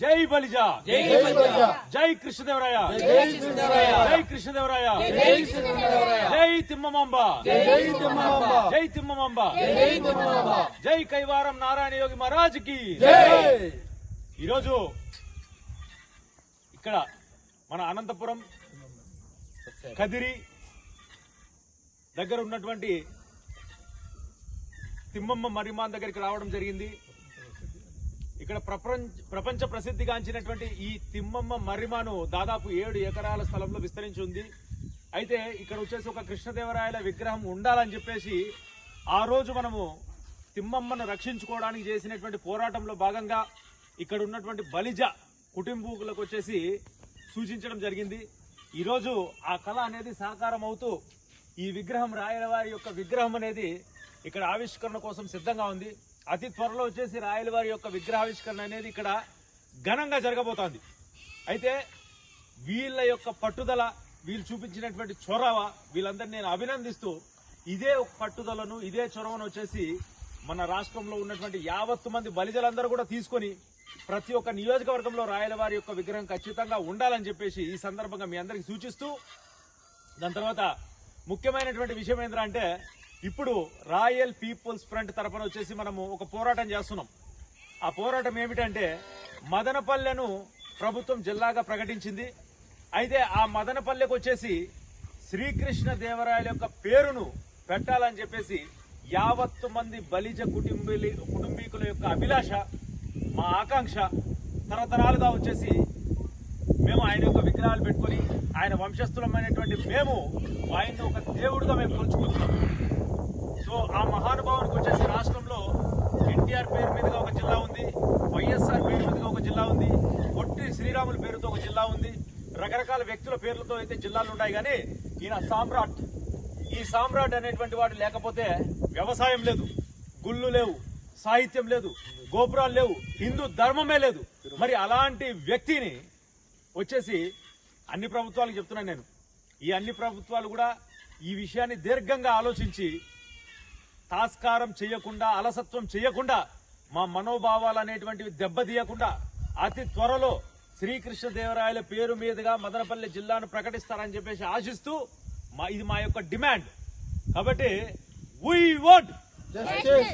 జై బలిజా. జై కృష్ణదేవరాయ. జై కృష్ణదేవరాయ. జై కృష్ణదేవరాయ. జై కృష్ణదేవరాయ. జై తిమ్మమాంబ. జై తిమ్మమాంబ. జై కైవారం నారాయణ యోగి మహారాజ్కి. ఈరోజు ఇక్కడ మన అనంతపురం కదిరి దగ్గర ఉన్నటువంటి తిమ్మమ్మ మరిమాన్ దగ్గరికి రావడం జరిగింది. ఇక్కడ ప్రపంచ ప్రపంచ ప్రసిద్ధిగాంచినటువంటి ఈ తిమ్మమ్మ మర్రిమాను దాదాపు ఏడు ఎకరాల స్థలంలో విస్తరించి ఉంది. అయితే ఇక్కడ వచ్చేసి ఒక కృష్ణదేవరాయల విగ్రహం ఉండాలని చెప్పేసి ఆ రోజు మనము తిమ్మమ్మను రక్షించుకోవడానికి చేసినటువంటి పోరాటంలో భాగంగా ఇక్కడ ఉన్నటువంటి బలిజ కుటుంబీకులకు వచ్చేసి సూచించడం జరిగింది. ఈరోజు ఆ కళ అనేది సాకారం అవుతూ ఈ విగ్రహం రాయల వారి యొక్క విగ్రహం అనేది ఇక్కడ ఆవిష్కరణ కోసం సిద్ధంగా ఉంది. అతి త్వరలో వచ్చేసి రాయల వారి యొక్క విగ్రహావిష్కరణ అనేది ఇక్కడ ఘనంగా జరగబోతోంది. అయితే వీళ్ళ యొక్క పట్టుదల వీళ్ళు చూపించినటువంటి చొరవ వీళ్ళందరినీ నేను అభినందిస్తూ ఇదే ఒక పట్టుదలను ఇదే చొరవను వచ్చేసి మన రాష్ట్రంలో ఉన్నటువంటి యావత్తు మంది బలిజలందరూ కూడా తీసుకొని ప్రతి ఒక్క నియోజకవర్గంలో రాయల వారి యొక్క విగ్రహం ఖచ్చితంగా ఉండాలని చెప్పేసి ఈ సందర్భంగా మీ అందరికి సూచిస్తూ దాని తర్వాత ముఖ్యమైనటువంటి విషయం ఏంటంటే ఇప్పుడు రాయల్ పీపుల్స్ ఫ్రంట్ తరఫున వచ్చేసి మనము ఒక పోరాటం చేస్తున్నాం. ఆ పోరాటం ఏమిటంటే మదనపల్లెను ప్రభుత్వం జిల్లాగా ప్రకటించింది. అయితే ఆ మదనపల్లెకు వచ్చేసి శ్రీకృష్ణ దేవరాయల యొక్క పేరును పెట్టాలని చెప్పేసి యావత్తు మంది బలిజ కుటుంబీ కుటుంబీకుల యొక్క అభిలాష మా ఆకాంక్ష తరతరాలుగా వచ్చేసి మేము ఆయన యొక్క విగ్రహాలు పెట్టుకొని ఆయన వంశస్థులమైనటువంటి మేము ఆయన్ని ఒక దేవుడిగా మేము కొలుచుకుంటున్నాం. సో ఆ మహానుభావునికి వచ్చేసి రాష్ట్రంలో ఎన్టీఆర్ పేరు మీదుగా ఒక జిల్లా ఉంది వైఎస్ఆర్ పేరు మీదుగా ఒక జిల్లా ఉంది పొట్టి శ్రీరాముల పేరుతో ఒక జిల్లా ఉంది. రకరకాల వ్యక్తుల పేర్లతో అయితే జిల్లాలు ఉన్నాయి కానీ ఈయన సామ్రాట్. ఈ సామ్రాట్ అనేటువంటి వాడు లేకపోతే వ్యవసాయం లేదు గుళ్ళు లేవు సాహిత్యం లేదు గోపురాలు లేవు హిందూ ధర్మమే లేదు. మరి అలాంటి వ్యక్తిని వచ్చేసి అన్ని ప్రభుత్వాలకు చెప్తున్నాను నేను. ఈ అన్ని ప్రభుత్వాలు కూడా ఈ విషయాన్ని దీర్ఘంగా ఆలోచించి తాస్కారం చేయకుండా అలసత్వం చేయకుండా మా మనోభావాలు అనేటువంటివి దెబ్బతీయకుండా అతి త్వరలో శ్రీకృష్ణదేవరాయల పేరు మీదుగా మదనపల్లి జిల్లాను ప్రకటిస్తారని చెప్పేసి ఆశిస్తూ మా ఇది మా యొక్క డిమాండ్. కాబట్టి వీ వాంట్ జస్టిస్